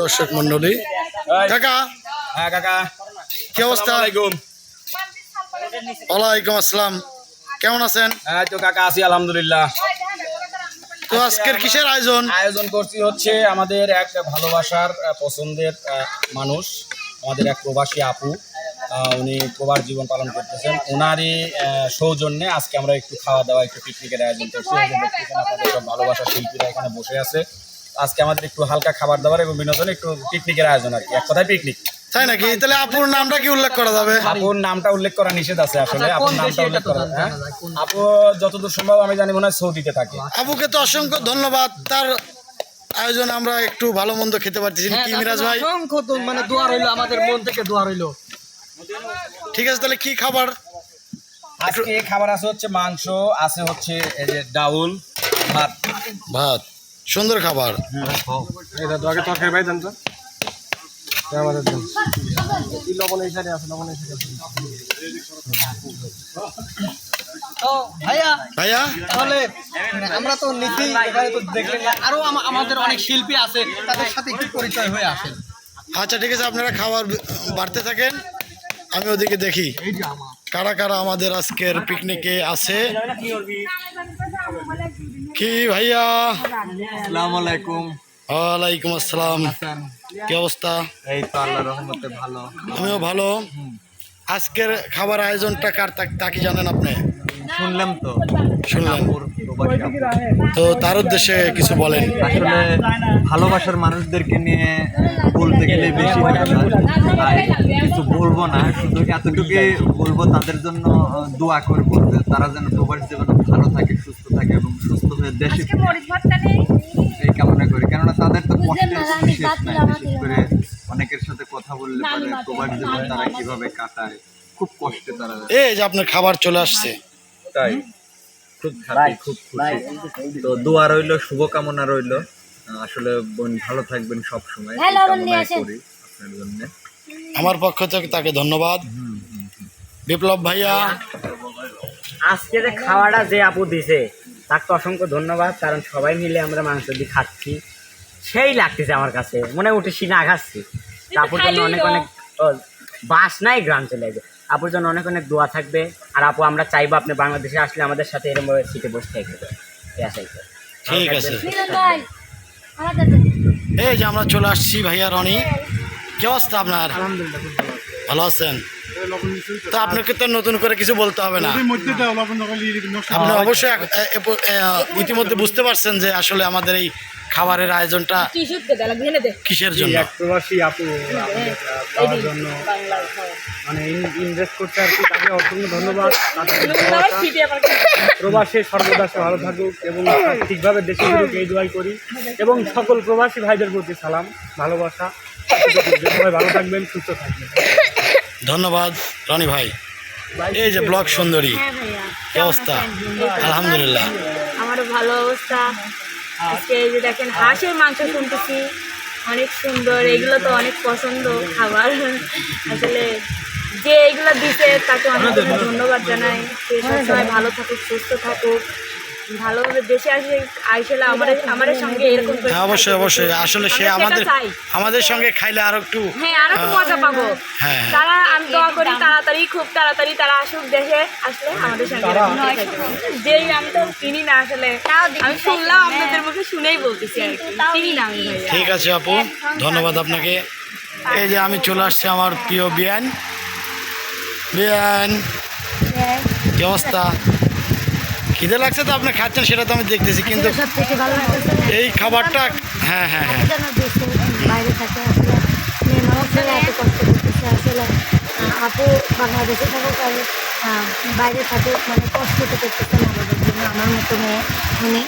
দর্শক মন্ডলী। কাকা? হ্যাঁ কাকা। কি অবস্থা? আলাইকুম। ওয়ালাইকুম আসসালাম। কেমন আছেন? হ্যাঁ তো কাকা আছি আলহামদুলিল্লাহ। তো আজকের কিসের আয়োজন? আয়োজন করছি হচ্ছে আমাদের এক ভালোবাসার পছন্দের মানুষ আমাদের এক প্রবাসী আপু। উনি প্রবাস জীবন পালন করতেছেন। ওনারই সৌজন্যে আজকে আমরা একটু খাওয়া দাওয়া একটু পিকনিকের আয়োজন করছি। ভালোবাসার শিল্পীরা এখানে বসে আছে। আজকে আমাদের একটু হালকা খাবার দাবার এবং বিনোদন একটু পিকনিকের আয়োজন আর কি। এক কথায় পিকনিক তাই নাকি? তাহলে আপুর নামটা কি উল্লেখ করা যাবে? আপুর নামটা উল্লেখ করা নিষেধ আছে আসলে আপুর নামটা উল্লেখ করা হ্যাঁ? আপু যতদূর সম্ভব আমি জানি মনে হয় সৌদিতে থাকে। আপুকে তো অসংখ্য ধন্যবাদ। তার আয়োজনে আমরা একটু ভালো মন্দ খেতে পারতেছি হ্যাঁ, কি মিরাজ ভাই? অসংখ্য তো মানে দোয়া রইল আমাদের মন থেকে দোয়া রইল। ঠিক আছে তাহলে কি খাবার? আজকে খাবার আছে হচ্ছে মাংস আছে হচ্ছে এই যে ডাউল ভাত। ভাত। সুন্দর খাবার। তো। ভাইয়া ভাইয়া? তাহলে আমরা তো নিতেই এখানে তো দেখলেন আরও আমাদের অনেক শিল্পী আছে তাদের সাথে একটু পরিচয় হয়ে আসেন। আচ্ছা ঠিক আছে আপনারা খাবার বাড়তে থাকেন আমি ওদিকে দেখি। এই কারা কারা আমাদের আজকের পিকনিকে আছে? কি ভাইয়া? আসসালামু আলাইকুম। ওয়ালাইকুম আসসালাম। কি অবস্থা? এই তো আল্লাহর রহমতে ভালো। আমিও ভালো। আজকের খাবার আয়োজনটা কার তা- তা কি জানেন আপনি? শুনলাম তো। প্রবাসী তো তার উদ্দেশ্যে কিছু বলেন। আসলে ভালোবাসার মানুষদেরকে নিয়ে বলতে গেলে বেশি তাই কিছু বলব না শুধু এতটুকুই বলব তাদের জন্য দোয়া করব তারা যেন প্রবাস জীবনে ভালো থাকে সুস্থ থাকে এবং সুস্থ হয়ে দেশে এই কামনা করি। কেননা তাদের তো কষ্টের কোনো শেষ নাই। বিশেষ করে অনেকের সাথে কথা বললে পারে প্রবাস জীবন তারা কীভাবে কাটায় খুব কষ্টে তারা এই যে আপনার খাবার চলে আসছে। তাই খুব হ্যাপি খুব খুশি। তো দোয়া রইল শুভকামনা রইল। আসলে বোন ভালো থাকবেন সব সময় করি আপনার জন্য। আমার পক্ষ থেকে তাকে ধন্যবাদ। বিপ্লব ভাইয়া। আজকে যে খাওয়াটা যে আপু দিছে তাকে তো অসংখ্য ধন্যবাদ। কারণ সবাই মিলে আমরা মাংস দিয়ে খাচ্ছি। সেই লাগতেছে আমার কাছে। মনে উঠেছি না খাচ্ছি। তা আপুর জন্য অনেক অনেক বাস নাই গ্রাম চলে যাবে আপুর জন্য অনেক অনেক দোয়া থাকবে। আর আপু আমরা চাইব আপনি বাংলাদেশে আসলে আমাদের সাথে এরকম সিটে বসে থাকবে এই আশাই ঠিক আছে। এই যে আমরা চলে আসছি ভাইয়া রনি। কি অবস্থা আপনার? ভালো আছেন? তো আপনাকে তো নতুন করে কিছু বলতে হবে না। আপনি অবশ্যই ইতিমধ্যে বুঝতে পারছেন যে আসলে আমাদের এই খাবারের আয়োজনটা কিসের জন্য? মানে ইনভেস্ট করতে আর কি তাকে অসংখ্য ধন্যবাদ। প্রবাসে সর্বদা সে ভালো থাকুক এবং ঠিকভাবে দেশে ফিরুক এই দোয়াই করি। এবং সকল প্রবাসী ভাইদের প্রতি সালাম ভালোবাসা। সবাই ভালো থাকবেন সুস্থ থাকবেন। ধন্যবাদ রনি ভাই। এই যে ব্লক সুন্দরী হ্যাঁ কি অবস্থা? আলহামদুলিল্লাহ। আমারও ভালো অবস্থা। আজকে এই যে দেখেন হাঁসের মাংস শুনতেছি। অনেক সুন্দর এগুলো তো অনেক পছন্দ খাবার। আসলে যে এগুলো দিছে তাকে অনেক অনেক ধন্যবাদ জানাই। সে সবসময় ভালো থাকুক সুস্থ থাকুক ভালোভাবে দেশে আসে আইসলে আমাদের আমাদের সঙ্গে এরকম হ্যাঁ অবশ্যই অবশ্যই। আসলে সে আমাদের আমাদের সঙ্গে খাইলে আরও একটু হ্যাঁ আরও মজা পাবো। হ্যাঁ হ্যাঁ। তারা আমি দোয়া করি তাড়াতাড়ি খুব তাড়াতাড়ি তারা আসুক দেশে আসলে আমাদের সঙ্গে যেই আমি তো চিনি না আসলে। আমি শুনলাম আপনাদের মুখে শুনেই বলতেছি আর চিনি না ঠিক আছে আপু ধন্যবাদ আপনাকে। এই যে আমি চলে আসছি আমার প্রিয় বিয়ান। বিয়ান কি অবস্থা? খিদে লাগছে তো আপনি খাচ্ছেন সেটা তো আমি দেখতেছি কিন্তু সব থেকে ভালো লাগতেছে এই খাবারটা হ্যাঁ হ্যাঁ হ্যাঁ। যেন বাইরে আপু বাংলাদেশে বাইরে থাকুক মানে কষ্ট তো করতেছে না আমাদের জন্য আমার মতো মেয়ে উনি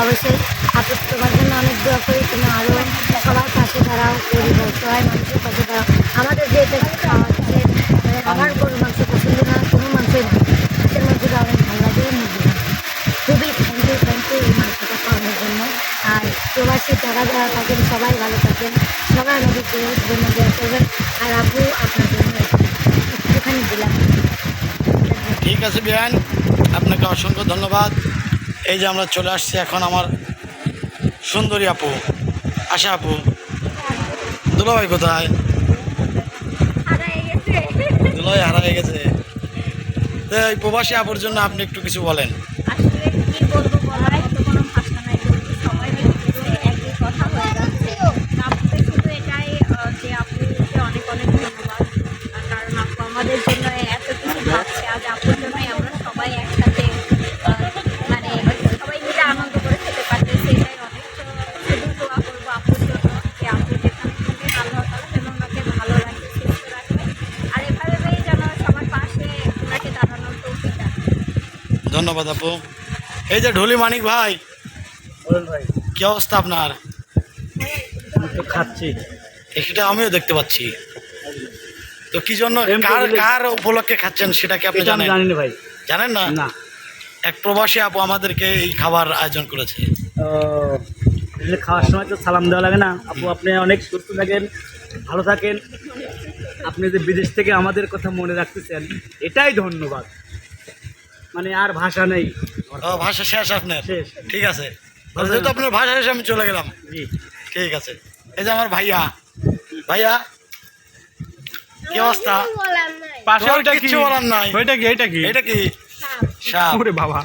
অবশ্যই আপু তোমার জন্য অনেক দোয়া করি তুমি আরও সবার পাশে দাঁড়াও গরিব সবাই মানুষের পাশে দাঁড়াও। আমাদের যে এটা মানে আমার কোনো মাংস পছন্দ না, কোনো মাংসই না হাঁসের মাংসটা অনেক ভালো লাগে মুরগি খুবই থ্যাংক ইউ থ্যাংক ইউ এই মাংসটা খাওয়ানোর জন্য। আর প্রবাসী যারা যারা থাকেন, সবাই ভালো থাকেন। সবাই আমাদেরকে জন্য দেওয়া করবেন। আর আপু, আপনার জন্য একটুখানি দিলাম। ঠিক আছে বিয়ান, আপনাকে অসংখ্য ধন্যবাদ। এই যে আমরা চলে আসছি এখন আমার সুন্দরী আপু। আশা আপু। দুলাভাই কোথায়? হারাই গেছে। প্রবাসী আপুর জন্য আপনি একটু কিছু বলেন। ধন্যবাদ আপু। এই যে ঢুলি মানিক ভাই ভাই। কি অবস্থা আপনার? খাচ্ছি। সেটা আমিও দেখতে পাচ্ছি। তো কি জন্য কার কার উপলক্ষে খাচ্ছেন সেটা কি আপনি আমি জানেন? ভাই। জানেন না? না। এক প্রবাসী আপু আমাদেরকে এই খাবার আয়োজন করেছে। খাওয়ার সময় তো সালাম দেওয়া লাগে না। আপু আপনি অনেক সুস্থ থাকেন ভালো থাকেন। আপনি যে বিদেশ থেকে আমাদের কথা মনে রাখতেছেন এটাই ধন্যবাদ। মানে আর ভাষা নেই। ও ভাষা শেষ আপনার? ঠিক আছে। তাহলে যেহেতু আপনার ভাষা শেষ আমি চলে গেলাম। জি। ঠিক আছে। এই যে আমার ভাইয়া। ভাইয়া কি অবস্থা? পাশে ওইটা কি? কিচ্ছু বলার নাই। ওইটা কি এটা কি? এটা কি? সাপ। ওরে বাবা।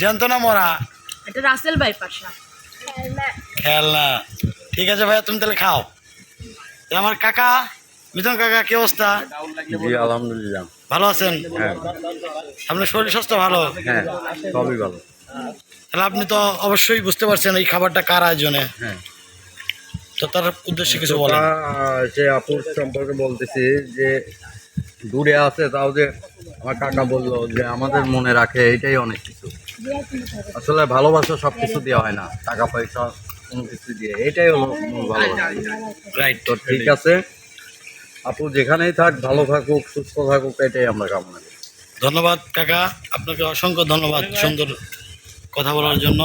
জানতো না মরা? এটা রাসেল ভাই পাশা। খেলনা। ঠিক আছে ভাইয়া তুমি তাহলে খাও। আমার কাকা মিথুন কাকা কি অবস্থা? জি আলহামদুলিল্লাহ। ভালো আছেন? হ্যাঁ। আপনার শরীর স্বাস্থ্য ভালো? হ্যাঁ সবই ভালো। তাহলে আপনি তো অবশ্যই বুঝতে পারছেন এই খাবারটা কার আয়োজনে। হ্যাঁ। তো তার উদ্দেশ্যে কিছু বলেন। সে আপুর সম্পর্কে বলতেছি যে দূরে আছে তাও যে আমার কাকা বলল যে আমাদের মনে রাখে এটাই অনেক কিছু। আসলে ভালোবাসা সব কিছু দেওয়া হয় না টাকা পয়সা কোনো কিছু দিয়ে এটাই হলো ভালোবাসা। রাইট তো ঠিক আছে আপু যেখানেই থাক ভালো থাকুক সুস্থ থাকুক এটাই আমরা কামনা করি। ধন্যবাদ কাকা। আপনাকে অসংখ্য ধন্যবাদ সুন্দর কথা বলার জন্য।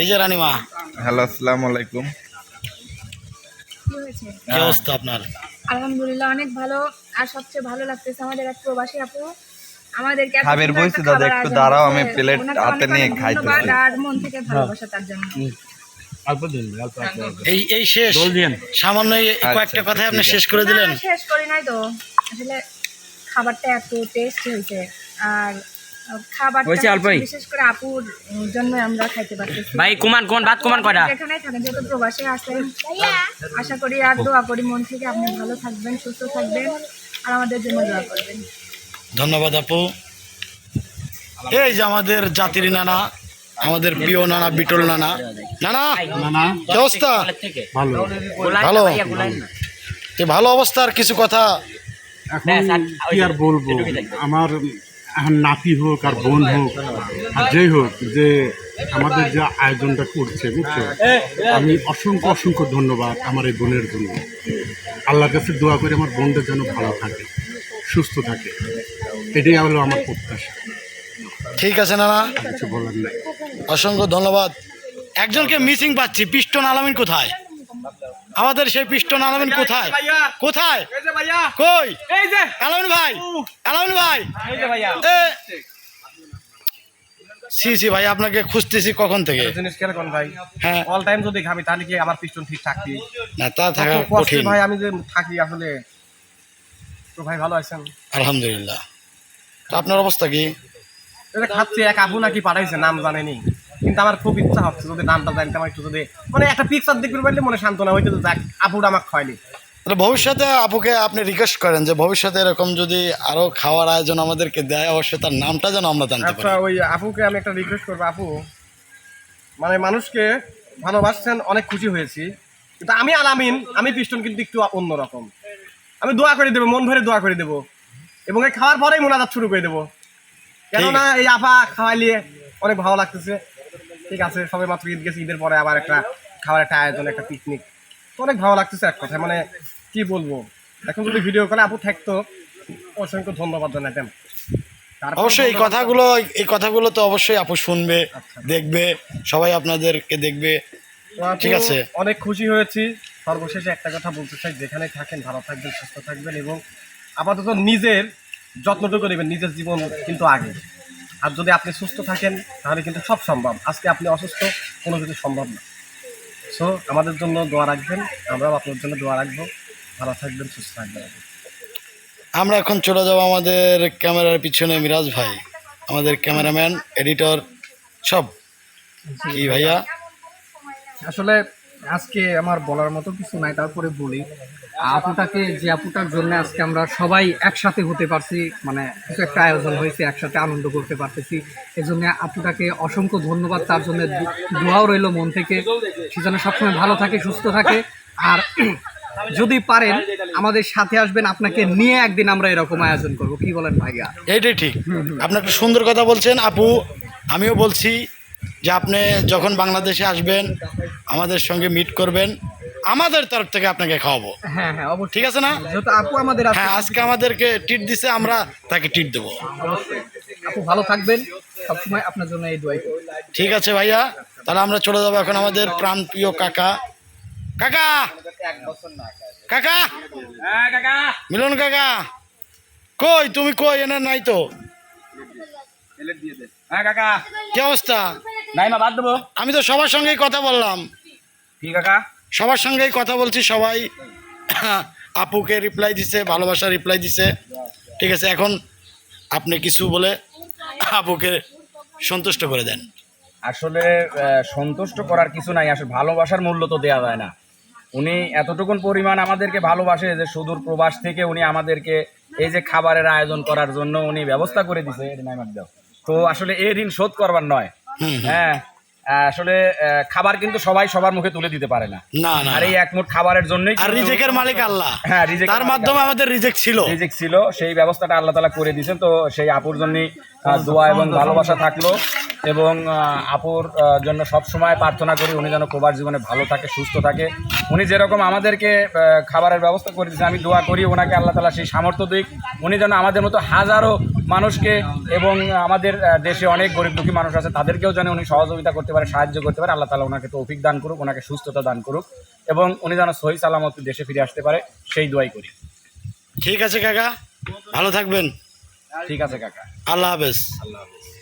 এই যে রানিমা। হ্যালো আসসালামু আলাইকুম। কি অবস্থা আপনার? আলহামদুলিল্লাহ অনেক ভালো আর সবচেয়ে ভালো লাগতেছে আমাদের এক প্রবাসী আপু। আমাদেরকে খাবের বইছে দাদা, একটু দাঁড়াও, আমি প্লেট হাতে নিয়ে খাইতেছি। আর মন থেকে ভালোবাসা তার জন্য। অল্প দিন অল্প এই এই শেষ। সামান্য আচ্ছা, কয়েকটা কথাই আপনি শেষ করে দিলেন। শেষ করি নাই তো। আসলে খাবারটা এত টেস্ট হয়েছে। আর খাবারটা বিশেষ করে আপুর জন্য আমরা খাইতে পারতেছি। ভাই কুমান কোন ভাত কুমান কয়টা? যেখানে থাকেন যেহেতু প্রবাসে আশা করি আর দোয়া করি মন থেকে আপনি ভালো থাকবেন সুস্থ থাকবেন আর আমাদের জন্য দোয়া করবেন। ধন্যবাদ আপু। এই যে আমাদের জাতির নানা আমাদের প্রিয় নানা বিটল নানা। নানা না কি অবস্থা? ভালো। ভালো। তো ভালো অবস্থার কিছু কথা এখন কি আর বলব? আমার এখন নাতি হোক আর বোন হোক আর যেই হোক যে আমাদের যে আয়োজনটা করছে বুঝছ? আমি অসংখ্য অসংখ্য ধন্যবাদ আমার এই বোনের জন্য। আল্লাহর কাছে দোয়া করে আমার বোনটা যেন ভালো থাকে সুস্থ থাকে। এটাই হলো আমার প্রত্যাশা। ঠিক আছে নানা। অসংখ্য ধন্যবাদ। একজনকে মিসিং পাচ্ছি পিস্টন আলামিন কোথায়? আমাদের সেই পিস্টন আলামিন কোথায়? কোথায়? কই? আলামিন ভাই আলামিন ভাই। সি সি ভাই আপনাকে খুঁজতেছি কখন থেকে? জিনিস কেন ভাই হ্যাঁ। অল টাইম যদি তাহলে কি আমার পিস্টন ঠিক থাকবি? না তা থাকা কঠিন। ভাই আমি যে থাকি আসলে তো ভাই ভালো আছেন? আলহামদুলিল্লাহ। তো আপনার অবস্থা কি? এটা খাচ্ছে এক আপু নাকি পাঠাইছে নাম জানেনি কিন্তু আমার খুব ইচ্ছা হচ্ছে যদি নামটা জানতাম একটু যদি মানে একটা পিকচার দেখতে পারলে মনে সান্ত্বনা হইতে যাক আপুটা আমাকে খাওয়াইলি। তাহলে ভবিষ্যতে আপুকে আপনি রিকোয়েস্ট করেন যে ভবিষ্যতে এরকম যদি আরও খাওয়ার আয়োজন আমাদেরকে দেয় অবশ্যই তার নামটা যেন আমরা জানতে আচ্ছা পারি। ওই আপুকে আমি একটা রিকোয়েস্ট করব আপু। মানে মানুষকে ভালোবাসছেন অনেক খুশি হয়েছি। কিন্তু আমি আলামিন আমি পিস্টন কিন্তু একটু অন্যরকম। আমি দোয়া করে দেবো মন ভরে দোয়া করে দেবো। এবং এই খাওয়ার পরেই মোনাজাত শুরু করে দেবো। কেননা এই আপা খাওয়াইলিয়ে অনেক ভালো লাগতেছে। ঠিক আছে সবাই মাত্র ঈদ গেছে ঈদের পরে আবার একটা খাওয়ার একটা আয়োজন একটা পিকনিক অনেক ভালো লাগতেছে এক কথায় মানে কি বলব? এখন যদি ভিডিও করে আপু থাকতো অসংখ্য ধন্যবাদ তারপর অবশ্যই এই কথাগুলো এই কথাগুলো তো অবশ্যই আপু শুনবে আচ্ছা। দেখবে সবাই আপনাদেরকে দেখবে। ঠিক আছে। অনেক খুশি হয়েছি। সর্বশেষে একটা কথা বলতে চাই যেখানে থাকেন ভালো থাকবেন সুস্থ থাকবেন এবং আপাতত নিজের যত্নটুকু নেবেন নিজের জীবন কিন্তু আগে। আর যদি আপনি সুস্থ থাকেন তাহলে কিন্তু সব সম্ভব। আজকে আপনি অসুস্থ কোনো কিছু সম্ভব না। সো আমাদের জন্য দোয়া রাখবেন। আমরাও আপনার জন্য দোয়া রাখব। ভালো থাকবেন সুস্থ থাকবেন। আমরা এখন চলে যাব আমাদের ক্যামেরার পিছনে মিরাজ ভাই। আমাদের ক্যামেরাম্যান এডিটর সব। কি ভাইয়া? আসলে আজকে আমার বলার মতো কিছু নাই তারপরে বলি। আপুটাকে যে আপুটার জন্য আজকে আমরা সবাই একসাথে হতে পারছি মানে কিছু একটা আয়োজন হয়েছে একসাথে আনন্দ করতে পারতেছি। এই জন্য আপুটাকে অসংখ্য ধন্যবাদ তার জন্য দোয়াও রইল মন থেকে। সে যেন সবসময় ভালো থাকে সুস্থ থাকে। আর যদি পারেন আমাদের সাথে আসবেন আপনাকে নিয়ে একদিন আমরা এরকম আয়োজন করব। কি বলেন ভাইয়া? এইটাই ঠিক। আপনি একটা সুন্দর কথা বলছেন আপু। আমিও বলছি যে আপনি যখন বাংলাদেশে আসবেন আমাদের সঙ্গে মিট করবেন আমাদের তরফ থেকে আপনাকে খাওয়াবো। হ্যাঁ হ্যাঁ অবশ্যই। ঠিক আছে না? যেহেতু আপু আমাদের হ্যাঁ আজকে আমাদেরকে টিট দিছে আমরা তাকে টিট দেবো। আপু ভালো থাকবেন। সবসময় আপনার জন্য এই দোয়াই ঠিক আছে ভাইয়া তাহলে আমরা চলে যাব এখন আমাদের প্রাণপ্রিয় কাকা। কাকা! কাকা! হ্যাঁ কাকা! মিলন কাকা! কই তুমি কই? এনে নাই তো। হ্যাঁ কাকা। কি অবস্থা? বাদ দেবো। আমি তো সবার সঙ্গেই কথা বললাম। কি কাকা? সবার সঙ্গেই কথা বলছি সবাই আপুকে রিপ্লাই দিছে ভালোবাসা রিপ্লাই দিছে। ঠিক আছে এখন আপনি কিছু বলে আপুকে সন্তুষ্ট করে দেন। আসলে সন্তুষ্ট করার কিছু নাই আসলে ভালোবাসার মূল্য তো দেওয়া যায় না। উনি এতটুকুন পরিমাণ আমাদেরকে ভালোবাসে যে সুদূর প্রবাস থেকে উনি আমাদেরকে এই যে খাবারের আয়োজন করার জন্য উনি ব্যবস্থা করে দিছে। এটা নাই দাও। তো আসলে এ ঋণ শোধ করবার নয়। হ্যাঁ আসলে আহ, খাবার কিন্তু সবাই সবার মুখে তুলে দিতে পারে না। না আর এই একমুট খাবারের জন্যই আর রিজেকের মালিক আল্লাহ। হ্যাঁ, রিজেক তার মাধ্যমে আমাদের রিজেক ছিল। রিজেক ছিল সেই ব্যবস্থাটা আল্লাহ তালা করে দিয়েছেন। তো সেই আপুর জন্য দোয়া এবং ভালোবাসা থাকল এবং আপুর জন্য সব সময় প্রার্থনা করি উনি যেন প্রবাস জীবনে ভালো থাকে, সুস্থ থাকে। উনি যেরকম আমাদেরকে খাবারের ব্যবস্থা করে দিয়েছেন, আমি দোয়া করি ওনাকে আল্লাহ তালা সেই সামর্থ্য দিক। উনি যেন আমাদের মতো হাজারো মানুষকে এবং আমাদের দেশে অনেক গরিব দুঃখী মানুষ আছে, তাদেরকেও যেন উনি সহযোগিতা করতে পারে, সাহায্য করতে পারে, আল্লাহ তালা ওনাকে তৌফিক দান করুক, ওনাকে সুস্থতা দান করুক এবং উনি যেন সহি সালামত দেশে ফিরে আসতে পারে, সেই দোয়াই করি। ঠিক আছে কাকা, ভালো থাকবেন। ঠিক আছে কাকা। আল্লাহ হাফেজ। আল্লাহ হাফিজ।